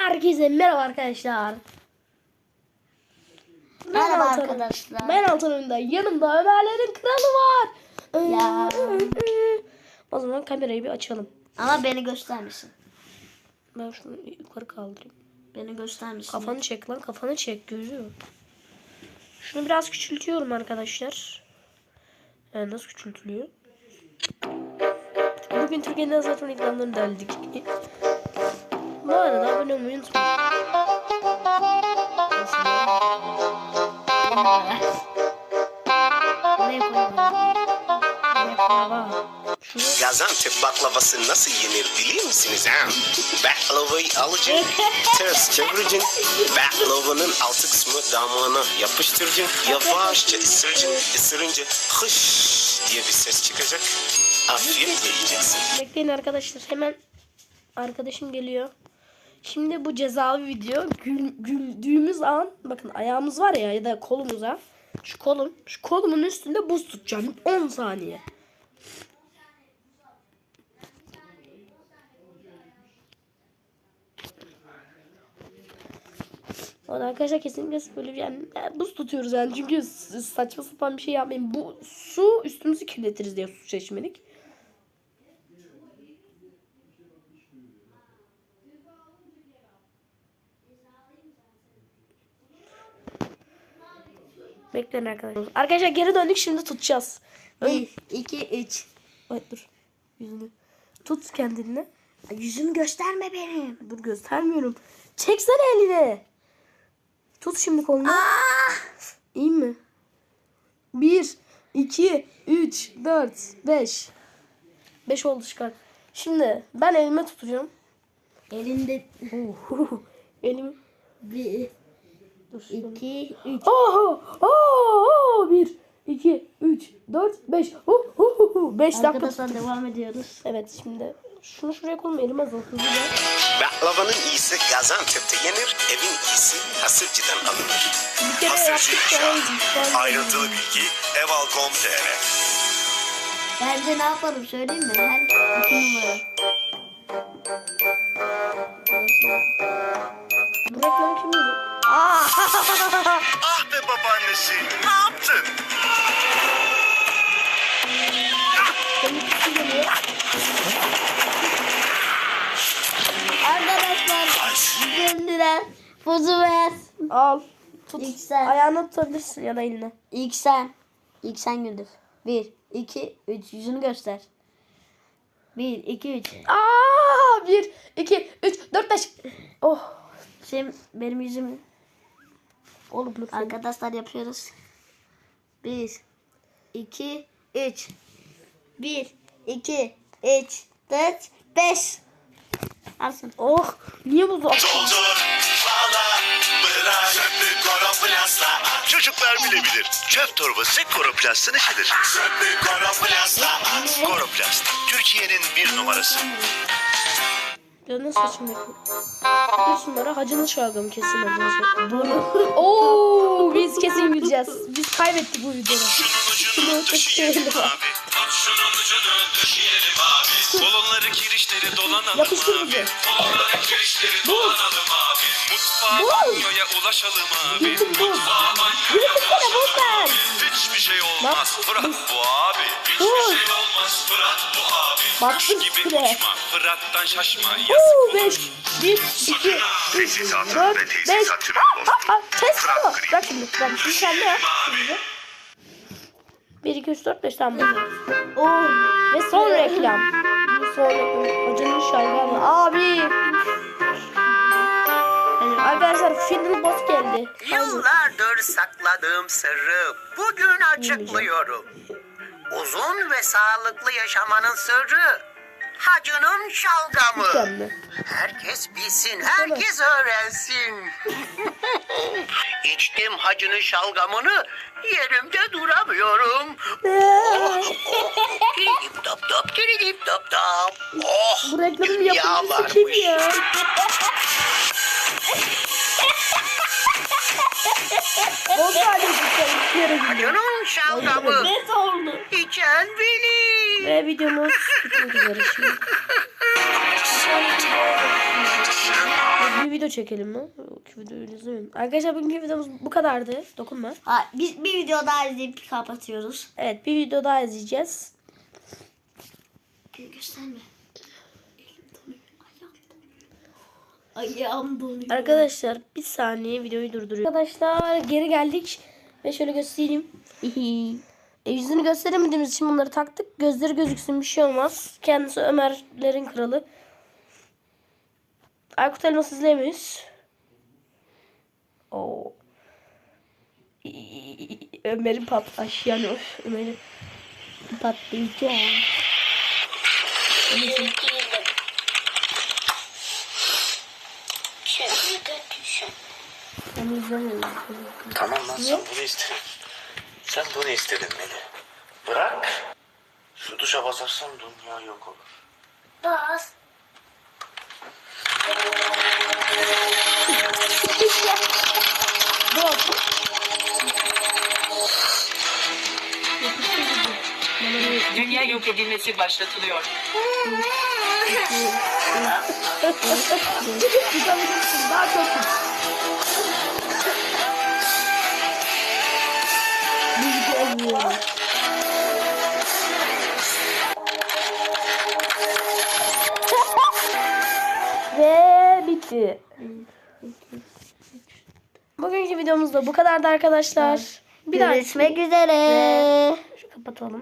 Herkese merhaba arkadaşlar. Merhaba Altan- arkadaşlar. Ben Altan Önder. Yanımda Ömerlerin kralı var. Ya. O zaman kamerayı bir açalım. Ama beni göstermişsin. Ben şunu yukarı kaldırayım. Beni göstermişsin. Kafanı çek lan kafanı çek gözü. Şunu biraz küçültüyorum arkadaşlar. Yani nasıl küçültülüyor? Bugün Türkiye'nin azaltma reklamlarını deldik. Bu arada abone olmayı unutmayın. Gaziantep baklavası nasıl yenir biliyor musunuz ha? Baklavayı alacaksın, ters çevireceksin. Baklavanın altı kısmı damağına yapıştıracaksın. Yavaşça ısıracaksın. Isırınca hış diye bir ses çıkacak. Afiyetle yiyeceksin. bekleyin arkadaşlar. Hemen arkadaşım geliyor. Şimdi bu cezalı video gül, güldüğümüz an bakın ayağımız var ya ya da kolumuza şu kolum şu kolumun üstünde buz tutacağım 10 saniye. O da arkadaşlar kesinlikle böyle bir yani e, buz tutuyoruz yani çünkü saçma sapan bir şey yapmayın. Bu su üstümüzü kirletiriz diye su çeşmelik. Bekleyin arkadaşlar. Arkadaşlar geri döndük şimdi tutacağız. Ön- Bir, iki, üç. Evet dur. Yüzünü. Tut kendini. Yüzümü gösterme benim. Dur göstermiyorum. Çeksene elini. Tut şimdi kolunu. İyi mi? 1, 2, 3, 4, 5. 5 oldu çıkar. Şimdi ben elime tutacağım. Elinde Elim. bir, Dur. iki, üç. Oho! Oho! 1, 2, 3, 4, 5. 5 dakika. Arkadaşlar devam ediyoruz. Evet şimdi şunu şuraya koyma elime zor hızlıca. Baklavanın iyisi Gaziantep'te yenir, evin iyisi Hasırcı'dan alınır. Hasırcı İnşaat. Ayrıntılı bilgi eval.com.tr Bence ne yapalım söyleyeyim mi? Her iki numara. Ah be babaannesi, ne yaptın? Arkadaşlar 100 lira pozu ver. Al. Tut. İlk sen. Ayağına tutabilirsin ya da eline. İlk sen. İlk sen güldür. Bir, iki, üç. Yüzünü göster. Bir, iki, üç. Aa! 1, 2, 3, 4, 5. Oh. Şimdi benim yüzümü Oğlum dur. arkadaşlar yapıyoruz. Bir, iki, üç. Bir, iki, üç, dört, beş. Alsın. Oh. Niye bu zor? Çocuklar bilebilir. Çöp torbası Koroplast'ın işidir. Koroplast, Türkiye'nin bir numarası. Canın saçını Bir şunlara hacının şalgamı kesin hacının şalgamı. Oo, biz kesin güleceğiz. Biz kaybettik bu videoda. Şunu taşıyalım abi. Şunun ucunu döşeyelim abi. Kolonları kirişleri dolanalım Yapıştır abi. Kolonları kirişleri dolanalım abi. Mutfağa banyoya ulaşalım abi. Mutfağa banyoya bu sen. Hiçbir şey olmaz Bak, Fırat bu abi. Baktım uçma Fırat'tan şaşma. Yazık Oo, olur. 5, 1, 2, 3, Tesisatın 4, ve 5. tesisatçının dostu. Test ama. Bak şimdi. Bak şimdi sen de yap. 1, 2, 3, 4, 5 tamam. Oo. Ve son reklam. Bu son reklam. Hacının şalgamı. Abi. Arkadaşlar Fiddle Boss geldi. Yıllardır sakladığım sırrı bugün açıklıyorum. Uzun ve sağlıklı yaşamanın sırrı hacının şalgamı. Herkes bilsin, herkes öğrensin. İçtim hacının şalgamını, yerimde duramıyorum. Diridip top top, diridip top top. Oh, Bu reklamın dünya yapımcısı kim varmış. ya? O sadece bir kere gidiyor. Hacının şalgamı, Ne oldu? içen bilir. Ve videomuz üzere şimdi. Bir video çekelim mi? Yok, videoyu izlemeyin. Arkadaşlar bugünkü videomuz bu kadardı. Dokunma. Ha, biz bir video daha izleyip kapatıyoruz. Evet bir video daha izleyeceğiz. Gö- Gösterme. Ayağım donuyor. Arkadaşlar bir saniye videoyu durduruyorum. Arkadaşlar geri geldik. Ve şöyle göstereyim. E, yüzünü gösteremediğimiz için bunları taktık. Gözleri gözüksün bir şey olmaz. Kendisi Ömerlerin kralı. Aykut Elmas izleyemeyiz. Oo. Ömer'in patlaş yani Ömer'in Patlayacağım. İzlemiyorum. Tamam lan sen bunu istedin. Sen bunu istedin beni. Bırak. Şu tuşa basarsan dünya yok olur. Bas. Dünya yok edilmesi başlatılıyor. Daha çok Olmuyor. Ve bitti. Bugünkü videomuz da bu kadardı arkadaşlar. Bir daha Görüşmek üzere. kapatalım.